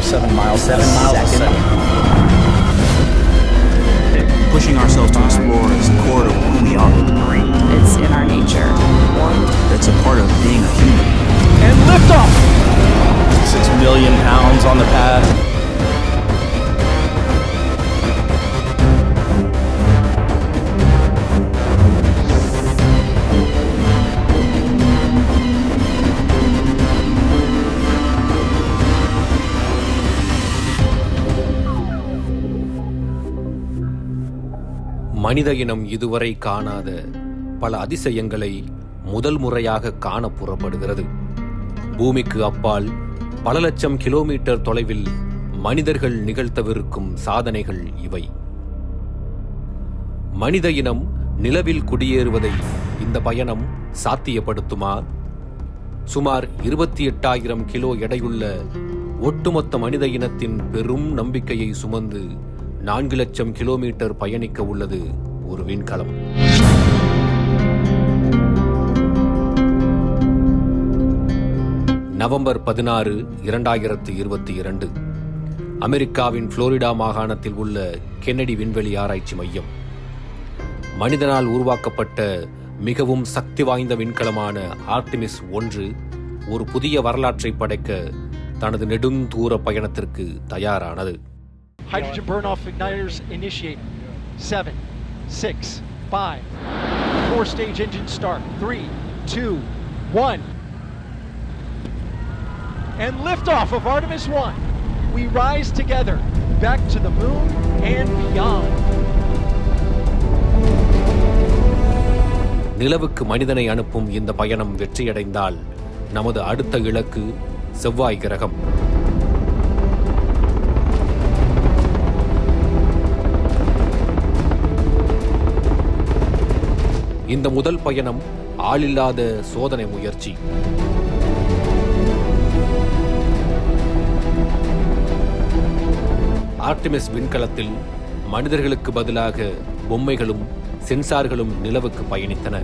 or seven miles. Seven a miles a second. Pushing ourselves to explore is core to who we are. It's in our nature. It's a part of being a human. And liftoff. Six million pounds on the pad. மனித இனம் இதுவரை காணாத பல அதிசயங்களை முதல் முறையாக காண புறப்படுகிறது. பூமிக்கு அப்பால் பல லட்சம் கிலோமீட்டர் தொலைவில் மனிதர்கள் நிகழ்த்தவிருக்கும் சாதனைகள் இவை. மனித இனம் நிலவில் குடியேறுவதை இந்த பயணம் சாத்தியப்படுத்துமா? சுமார் இருபத்தி எட்டாயிரம் கிலோ எடையுள்ள ஒட்டுமொத்த மனித இனத்தின் பெரும் நம்பிக்கையை சுமந்து நான்கு லட்சம் கிலோமீட்டர் பயணிக்க உள்ளது ஒரு விண்கலம். நவம்பர் பதினாறு இரண்டாயிரத்து இருபத்தி இரண்டு. அமெரிக்காவின் புளோரிடா மாகாணத்தில் உள்ள கென்னடி விண்வெளி ஆராய்ச்சி மையம். மனிதனால் உருவாக்கப்பட்ட மிகவும் சக்தி வாய்ந்த விண்கலமான ஆர்டிமிஸ் ஒன்று ஒரு புதிய வரலாற்றை படைக்க தனது நெடுந்தூர பயணத்திற்கு தயாரானது. Hydrogen burn-off igniters initiated. Seven, six, five. Four-stage engine start. Three, two, one. And liftoff of Artemis 1. We rise together back to the moon and beyond. நிலவுக்கு மனிதனை அனுப்பும் இந்த பயணம் வெற்றியடைந்தால் நமது அடுத்த இலக்கு செவ்வாய் கிரகம் இந்த முதல் பயணம் ஆளில்லாத சோதனை முயற்சி. ஆர்டிமிஸ் விண்கலத்தில் மனிதர்களுக்கு பதிலாக பொம்மைகளும் சென்சார்களும் நிலவுக்கு பயணித்தன.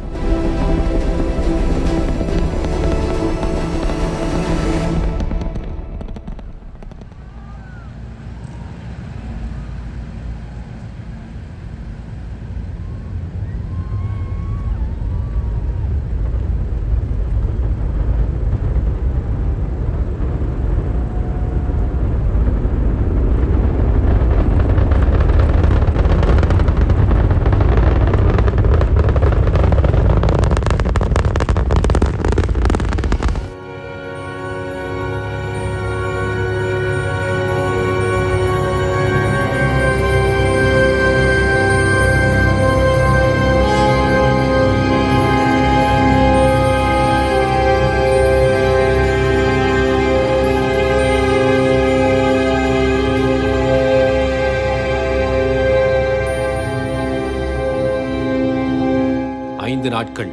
நாட்கள்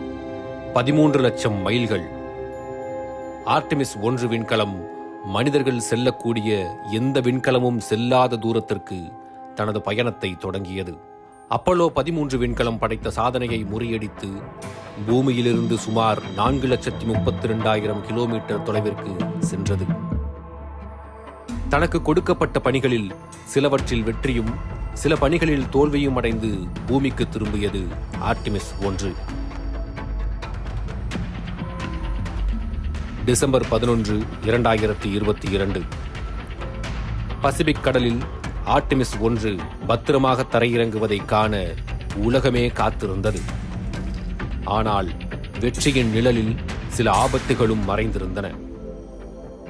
பதிமூன்று லட்சம் மைல்கள். ஆர்டிமிஸ் ஒன்று விண்கலம் மனிதர்கள் செல்லக்கூடிய எந்த விண்கலமும் செல்லாத தூரத்திற்கு தனது பயணத்தை தொடங்கியது. அப்பல்லோ பதிமூன்று விண்கலம் படைத்த சாதனையை முறியடித்து பூமியிலிருந்து சுமார் நான்கு லட்சத்தி முப்பத்தி ரெண்டாயிரம் கிலோமீட்டர் தொலைவிற்கு சென்றது. தனக்கு கொடுக்கப்பட்ட பணிகளில் சிலவற்றில் வெற்றியும் சில பணிகளில் தோல்வியும் அடைந்து பூமிக்கு திரும்பியது ஆர்டிமிஸ் ஒன்று. டிசம்பர் பதினொன்று இரண்டாயிரத்தி இருபத்தி இரண்டு. பசிபிக் கடலில் ஆர்டிமிஸ் ஒன்று பத்திரமாக தரையிறங்குவதை காண உலகமே காத்திருந்தது. ஆனால் வெற்றியின் நிழலில் சில ஆபத்துகளும் மறைந்திருந்தன.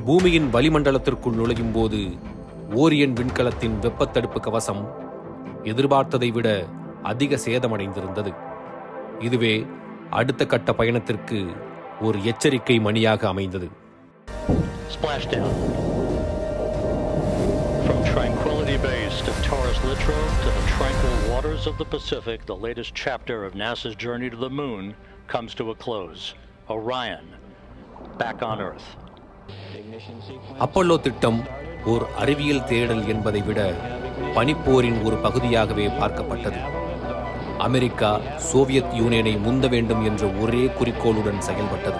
பூமியின் வளிமண்டலத்திற்குள் நுழையும் போது ஓரியன் விண்கலத்தின் வெப்பத்தடுப்பு கவசம் எதிர்பார்த்ததை விட அதிக சேதமடைந்திருந்தது. இதுவே அடுத்த கட்ட பயணத்திற்கு ஒரு எச்சரிக்கை மணியாக அமைந்தது Splashdown. From Tranquility Base to Taurus Littrow to the tranquil waters of the Pacific, the latest chapter of NASA's journey to the moon comes to a close. Orion, back on Earth. Apollo திட்டம் ஓர் அறிவியல் தேடல் என்பதை விட பனிப்போரின் ஒரு பகுதியாகவே பார்க்கப்பட்டது America Soviet யூனியனை முந்த வேண்டும் என்ற ஒரே குறிக்கோளுடன் செயல்பட்டது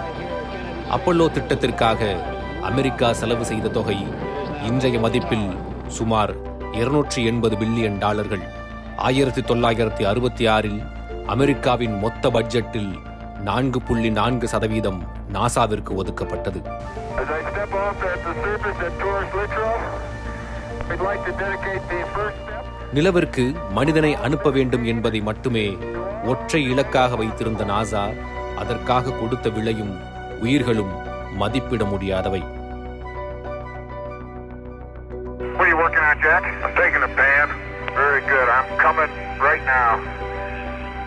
அப்பல்லோ திட்டத்திற்காக அமெரிக்கா செலவு செய்த தொகை இன்றைய மதிப்பில் சுமார் இருநூற்றி எண்பது பில்லியன் டாலர்கள் ஆயிரத்தி தொள்ளாயிரத்தி அறுபத்தி ஆறில் அமெரிக்காவின் மொத்த பட்ஜெட்டில் நான்கு புள்ளி நான்கு சதவீதம் நாசாவிற்கு ஒதுக்கப்பட்டது I'd like to dedicate the first. நிலவிற்கு மனிதனை அனுப்ப வேண்டும் என்பதை மட்டுமே ஒற்றை இலக்காக வைத்திருந்த நாசா அதற்காக கொடுத்த விலையும் உயிர்களும் மதிப்பிட முடியாதவை What are you working on, Jack? I'm taking a pan. Very good. I'm coming right now.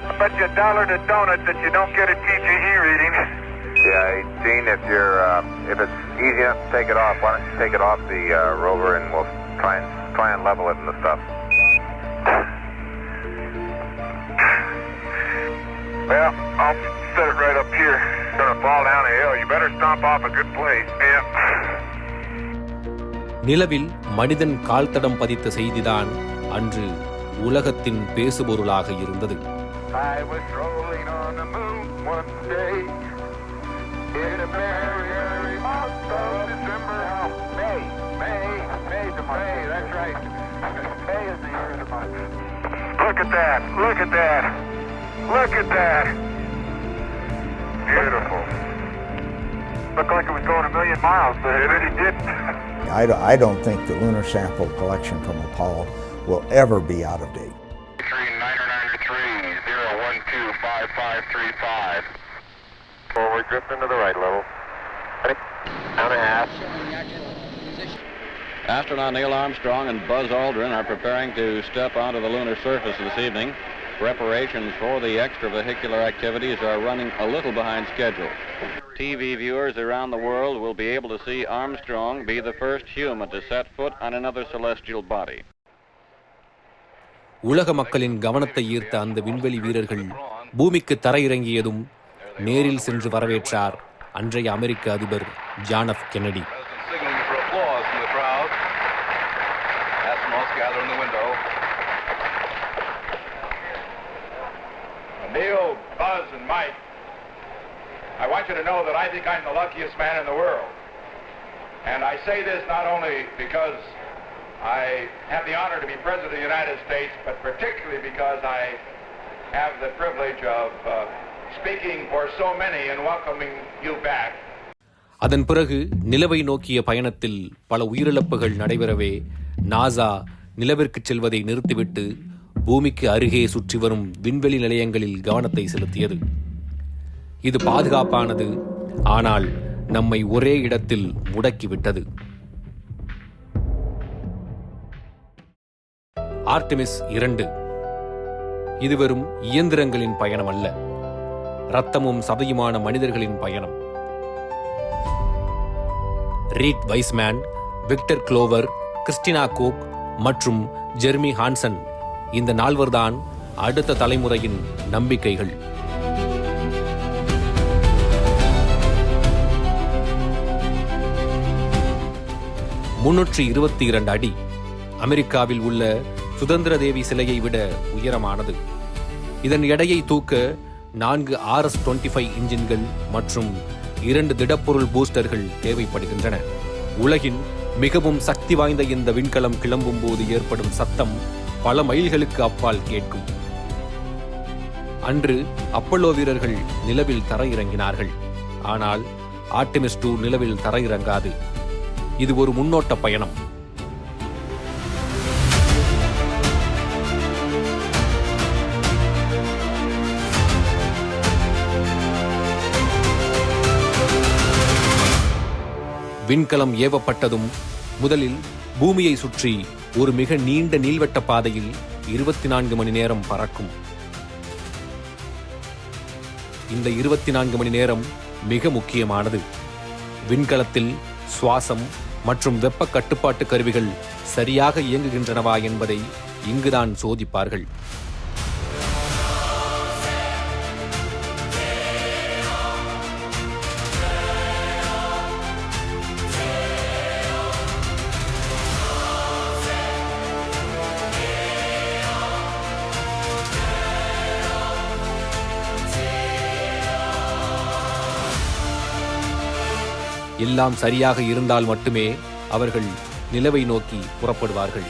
I bet you a dollar to donut that you don't get a TGE reading. Yeah, Gene, if you're uh, if it's easy enough to take it off, why don't you take it off the uh, rover and we'll try and try and level it and the stuff. Well, I'll set it right up here. It's gonna fall down a hill. You better stomp off a good place. Yeah. நிலவில் மனிதன் கால் தடம் பதித்த செய்திதான் அன்று உலகத்தின் பேசுபொருளாக இருந்தது I was strolling on the moon one day in a merry, merry month of December. May, May, May's the month. May, that's right. May is the year of the month. Look at that! Look at that! Look at that! Beautiful. Looked like it was going a million miles, but it really didn't. I, don't- I don't think the lunar sample collection from Apollo will ever be out of date. Three niner niner three zero one two five five three five. Forward drifting to the right level. Ready? Down a half. Astronaut Neil Armstrong and Buzz Aldrin are preparing to step onto the lunar surface this evening. Preparations for the extravehicular activities are running a little behind schedule. TV viewers around the world will be able to see Armstrong be the first human to set foot on another celestial body. உலக மக்களின் கவனத்தை ஈர்த்த அந்த விண்வெளி வீரர்கள் பூமிக்கு தரையிறங்கியதும் நேரில் சென்று வரவேற்றார் அன்றைய அமெரிக்க அதிபர் John F Kennedy Neil, Buzz, and Mike, I want you to know that I think I'm the luckiest man in the world. And I say this not only because I have the honor to be President of the United States, but particularly because I have the privilege of uh, speaking for so many and welcoming you back. அதன் பிறகு நிலவை நோக்கிய பயணத்தில் பல உயிரிழப்புகள் நடைபெறவே NASA நிலவிற்கு செல்வதை நிறுத்திவிட்டு பூமிக்கு அருகே சுற்றி வரும் விண்வெளி நிலையங்களில் கவனத்தை செலுத்தியது. இது பாதுகாப்பானது ஆனால் நம்மை ஒரே இடத்தில் முடக்கிவிட்டது. ஆர்டெமிஸ் இரண்டு. இது வெறும் இயந்திரங்களின் பயணம் அல்ல ரத்தமும் சதையுமான மனிதர்களின் பயணம். Reid Wiseman Victor Glover Christina Koch மற்றும் ஜெர்மி ஹான்சன் இந்த நால்வர்தான் அடுத்த தலைமுறையின் நம்பிக்கைகள். முன்னூற்றி இருபத்தி இரண்டு அடி அமெரிக்காவில் உள்ள சுதந்திர தேவி சிலையை விட உயரமானது. இதன் எடையை தூக்க நான்கு ஆர்எஸ் டுவெண்ட்டி ஃபைவ் இன்ஜின்கள் மற்றும் இரண்டு திடப்பொருள் பூஸ்டர்கள் தேவைப்படுகின்றன. உலகின் மிகவும் சக்தி வாய்ந்த இந்த விண்கலம் கிளம்பும் போது ஏற்படும் சத்தம் பல மைல்களுக்கு அப்பால் கேட்கும். அன்று அப்பல்லோ வீரர்கள் நிலவில் தரையிறங்கினார்கள். ஆனால் ஆர்டிமிஸ் டூ நிலவில் தரையிறங்காது. இது ஒரு முன்னோட்ட பயணம். விண்கலம் ஏவப்பட்டதும் முதலில் பூமியை சுற்றி ஒரு மிக நீண்ட நீள்வட்ட பாதையில் இருபத்தி நான்கு மணி நேரம் பறக்கும். இந்த இருபத்தி நான்கு மணி நேரம் மிக முக்கியமானது. விண்கலத்தில் சுவாசம் மற்றும் வெப்ப கட்டுப்பாட்டு கருவிகள் சரியாக இயங்குகின்றனவா என்பதை இங்குதான் சோதிப்பார்கள். எல்லாம் சரியாக இருந்தால் மட்டுமே அவர்கள் நிலவை நோக்கி புறப்படுவார்கள்.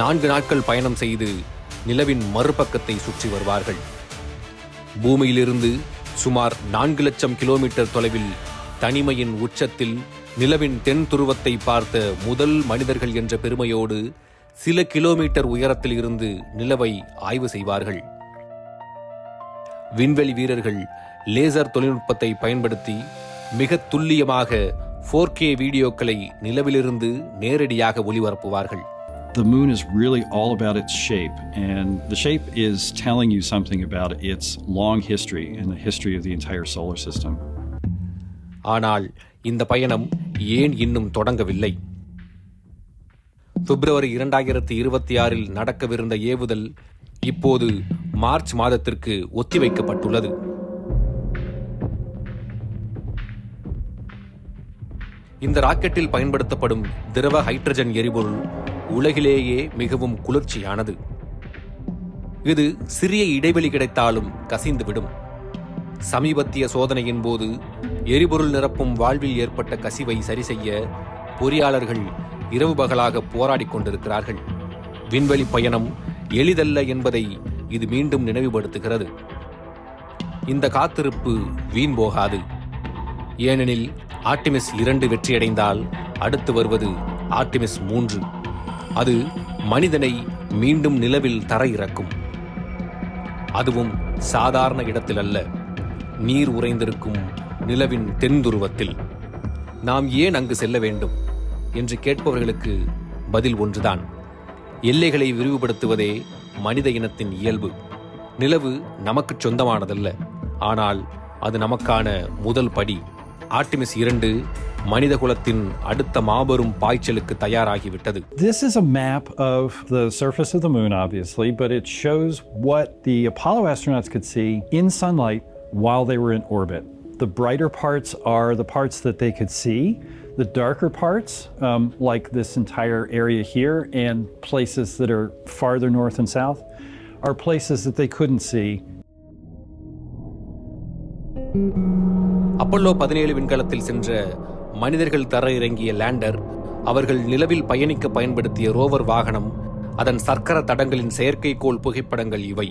நான்கு நாட்கள் பயணம் செய்து நிலவின் மறுபக்கத்தை சுற்றி வருவார்கள். பூமியிலிருந்து சுமார் நான்கு லட்சம் கிலோமீட்டர் தொலைவில் தனிமையின் உச்சத்தில் நிலவின் தென் துருவத்தை பார்த்த முதல் மனிதர்கள் என்ற பெருமையோடு சில கிலோமீட்டர் உயரத்தில் இருந்து நிலவை ஆய்வு செய்வார்கள் விண்வெளி வீரர்கள் லேசர் தொழில்நுட்பத்தை பயன்படுத்தி மிக துல்லியமாக 4K வீடியோக்களை நிலவிலிருந்து நேரடியாக ஒளிபரப்புவார்கள் The moon is really all about its shape, and the shape is telling you something about its long history and the history of the entire solar system. ஆனால் இந்த பயணம் ஏன் இன்னும் தொடங்கவில்லை? பிப்ரவரி இரண்டாயிரத்தி இருபத்தி ஆறில் நடக்கவிருந்த ஏவுதல் இப்போது மார்ச் மாதத்திற்கு ஒத்திவைக்கப்பட்டுள்ளது. இந்த ராக்கெட்டில் பயன்படுத்தப்படும் திரவ ஹைட்ரஜன் எரிபொருள் உலகிலேயே மிகவும் குளிர்ச்சியானது. இது சிறிய இடைவெளி கிடைத்தாலும் கசிந்துவிடும். சமீபத்திய சோதனையின் போது எரிபொருள் நிரப்பும் வாழ்வில் ஏற்பட்ட கசிவை சரிசெய்ய பொறியாளர்கள் இரவு பகலாக போராடிக் கொண்டிருக்கிறார்கள். விண்வெளி பயணம் எளிதல்ல என்பதை இது மீண்டும் நினைவுபடுத்துகிறது. இந்த காத்திருப்பு வீண் போகாது. ஏனெனில் ஆர்டிமிஸ் இரண்டு வெற்றியடைந்தால் அடுத்து வருவது ஆர்டிமிஸ் மூன்று. அது மனிதனை மீண்டும் நிலவில் தர இறக்கும் அதுவும் சாதாரண இடத்தில் அல்ல நீர் உறைந்திருக்கும் நிலவின் தென்துருவத்தில். நாம் ஏன் அங்கு செல்ல வேண்டும்? என்று கேட்பவர்களுக்கு பதில் ஒன்றுதான். எல்லைகளை விரிவுபடுத்துவதே மனித இனத்தின் இயல்பு. நிலவு நமக்குச் சொந்தமானதல்ல. ஆனால் அது நமக்கான முதல் படி. ஆர்டிமிஸ் இரண்டு மனித குலத்தின் அடுத்த மாபெரும் பாய்ச்சலுக்கு தயாராகிவிட்டது. This is a map of the surface of the moon, obviously, but it shows what the Apollo astronauts could see in sunlight while they were in orbit. The brighter parts are the parts that they could see. The darker parts, um, like this entire area here, and places that are farther north and south, are places that they couldn't see Apollo பதினேழு விண்கலத்தில் சென்ற மனிதர்கள் தர இறங்கிய lander அவர்கள் நிலவில் பயணிக்க பயன்படுத்திய ரோவர் வாகனம் அதன் சர்க்கர தடங்களின் செயற்கைக்கோள் புகைப்படங்கள் இவை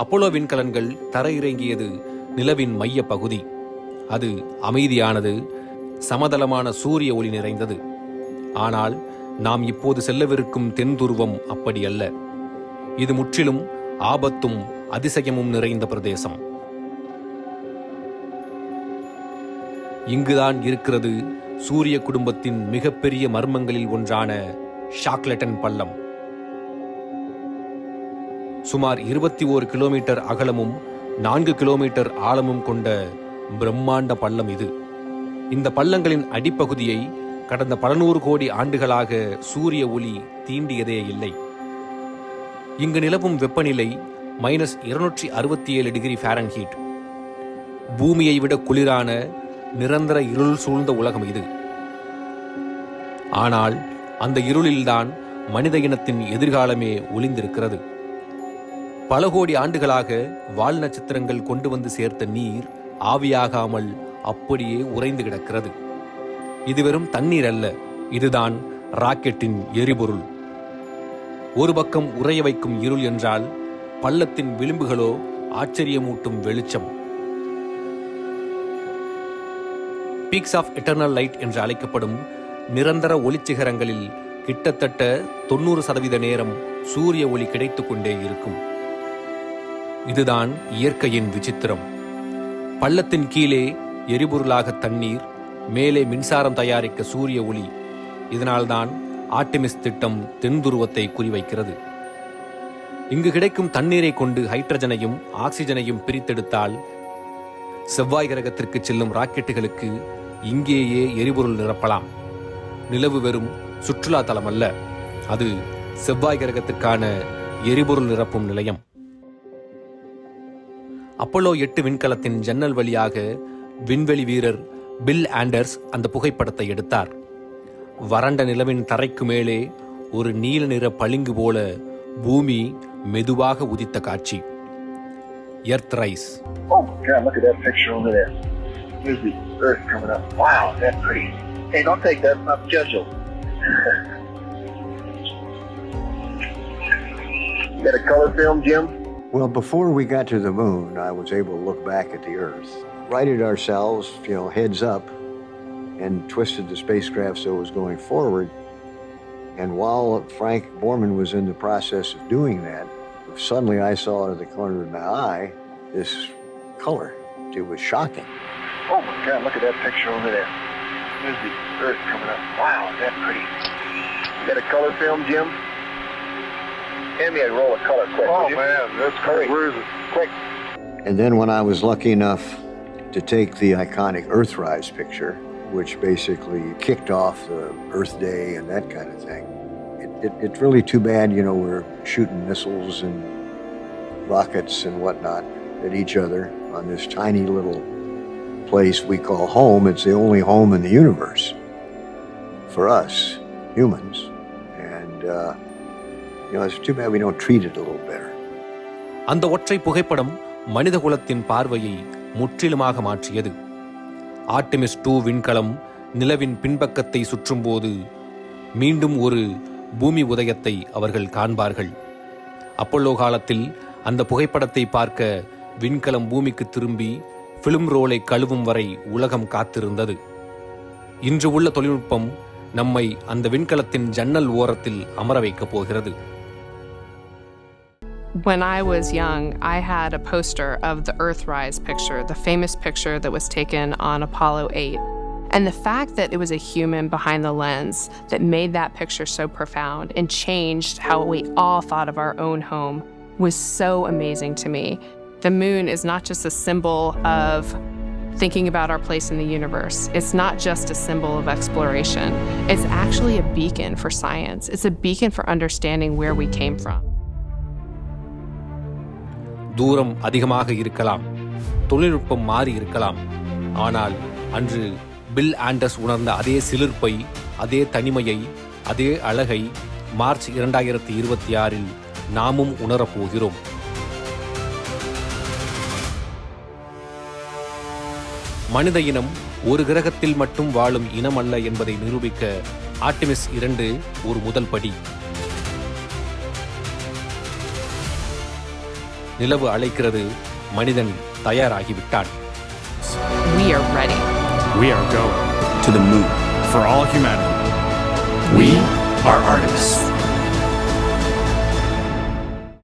அப்போலோ விண்கலன்கள் தரையிறங்கியது நிலவின் மைய பகுதி. அது அமைதியானது சமதளமான சூரிய ஒளி நிறைந்தது. ஆனால் நாம் இப்போது செல்லவிருக்கும் தென் துருவம் அப்படி அல்ல. இது முற்றிலும் ஆபத்தும் அதிசயமும் நிறைந்த பிரதேசம். இங்குதான் இருக்கிறது சூரிய குடும்பத்தின் மிகப்பெரிய மர்மங்களில் ஒன்றான ஷாக்லெட்டன் பள்ளம். சுமார் இருபத்தி ஓரு கிலோமீட்டர் அகலமும் நான்கு கிலோமீட்டர் ஆழமும் கொண்ட பிரம்மாண்ட பள்ளம் இது. இந்த பள்ளங்களின் அடிப்பகுதியை கடந்த பல நூறு கோடி ஆண்டுகளாக சூரிய ஒளி தீண்டியதே இல்லை. இங்கு நிலவும் வெப்பநிலை மைனஸ் இருநூற்றி அறுபத்தி ஏழு டிகிரி ஃபாரன்ஹீட். பூமியை விட குளிரான நிரந்தர இருள் சூழ்ந்த உலகம் இது. ஆனால் அந்த இருளில்தான் மனித இனத்தின் எதிர்காலமே ஒளிந்திருக்கிறது. பல கோடி ஆண்டுகளாக வால் நட்சத்திரங்கள் கொண்டு வந்து சேர்த்த நீர் ஆவியாகாமல் அப்படியே உறைந்து கிடக்கிறது. இது வெறும் தண்ணீர் அல்ல இதுதான் ராக்கெட்டின் எரிபொருள். ஒரு பக்கம் உறைய வைக்கும் இருள் என்றால் பள்ளத்தின் விளிம்புகளோ ஆச்சரியமூட்டும் வெளிச்சம். பீக்ஸ் ஆஃப் எட்டர்னல் லைட் என்று அழைக்கப்படும் நிரந்தர ஒளிச்சிகரங்களில் கிட்டத்தட்ட தொண்ணூறு சதவீத நேரம் சூரிய ஒளி கிடைத்துக்கொண்டே இருக்கும். இதுதான் இயற்கையின் விசித்திரம். பள்ளத்தின் கீழே எரிபொருளாக தண்ணீர் மேலே மின்சாரம் தயாரிக்க சூரிய ஒளி. இதனால்தான் ஆர்டிமிஸ் திட்டம் தென் துருவத்தை குறிவைக்கிறது. இங்கு கிடைக்கும் தண்ணீரை கொண்டு ஹைட்ரஜனையும் ஆக்சிஜனையும் பிரித்தெடுத்தால் செவ்வாய் கிரகத்திற்கு செல்லும் ராக்கெட்டுகளுக்கு இங்கேயே எரிபொருள் நிரப்பலாம். நிலவு வெறும் சுற்றுலா தலம் அல்ல அது செவ்வாய் கிரகத்துக்கான எரிபொருள் நிரப்பும் நிலையம். அப்போலோ எட்டு விண்கலத்தின் ஜன்னல் வழியாக விண்வெளி வீரர் பில் ஆண்டர்ஸ் அந்த புகைப்படத்தை எடுத்தார் வறண்ட நிலவின் தரைக்கு மேலே ஒரு நீல நிற பளிங்கு போல பூமி மெதுவாக உதித்த காட்சி earth rise Got a color film, Jim? Well, before we got to the moon, I was able to look back at the Earth, righted ourselves, you know, heads up, and twisted the spacecraft so it was going forward. And while Frank Borman was in the process of doing that, suddenly I saw out of the corner of my eye this color. It was shocking. Oh my God, look at that picture over there. There's the Earth coming up. Wow, that's pretty. Got a color film, Jim? Hand me a roll of color quick. Oh man, that's great. Where is it? Quick. And then when I was lucky enough to take the iconic Earthrise picture, which basically kicked off the Earth Day and that kind of thing, it, it, it's really too bad, you know, we're shooting missiles and rockets and whatnot at each other on this tiny little place we call home. It's the only home in the universe for us humans. And, uh, அந்த ஒற்றை புகைப்படம் மனிதகுலத்தின் பார்வையை முற்றிலுமாக மாற்றியது. Artemis two விண்கலம் நிலவின் பின்பக்கத்தை சுற்றும்போது மீண்டும் ஒரு பூமி உதயத்தை அவர்கள் காண்பார்கள். அப்பல்லோ காலத்தில் அந்த புகைப்படத்தை பார்க்க விண்கலம் பூமிக்கு திரும்பி பிலிம் ரோலை கழுவும் வரை உலகம் காத்திருந்தது. இன்று உள்ள தொழில்நுட்பம் நம்மை அந்த விண்கலத்தின் ஜன்னல் ஓரத்தில் அமர வைக்கப் போகிறது. When I was young, I had a poster of the Earthrise picture, the famous picture that was taken on Apollo 8. And the fact that it was a human behind the lens that made that picture so profound and changed how we all thought of our own home was so amazing to me. The moon is not just a symbol of thinking about our place in the universe. It's not just a symbol of exploration. It's actually a beacon for science. It's a beacon for understanding where we came from. தூரம் அதிகமாக இருக்கலாம். தொழில்நுட்பம் மாறி இருக்கலாம். ஆனால் அன்று bill Anders உணர்ந்த அதே சிலிர்ப்பை அதே தனிமையை அதே அழகை மார்ச் இரண்டாயிரத்தி இருபத்தி ஆறில் நாமும் உணரப்போகிறோம் மனித இனம் ஒரு கிரகத்தில் மட்டும் வாழும் இனம் அல்ல என்பதை நிரூபிக்க ஆர்டிமிஸ் இரண்டு ஒரு முதல் படி. நிலவு அழைக்கிறது மனிதன் தயாராகிவிட்டான் We are ready. We are going to the moon for all humanity. We are Artemis.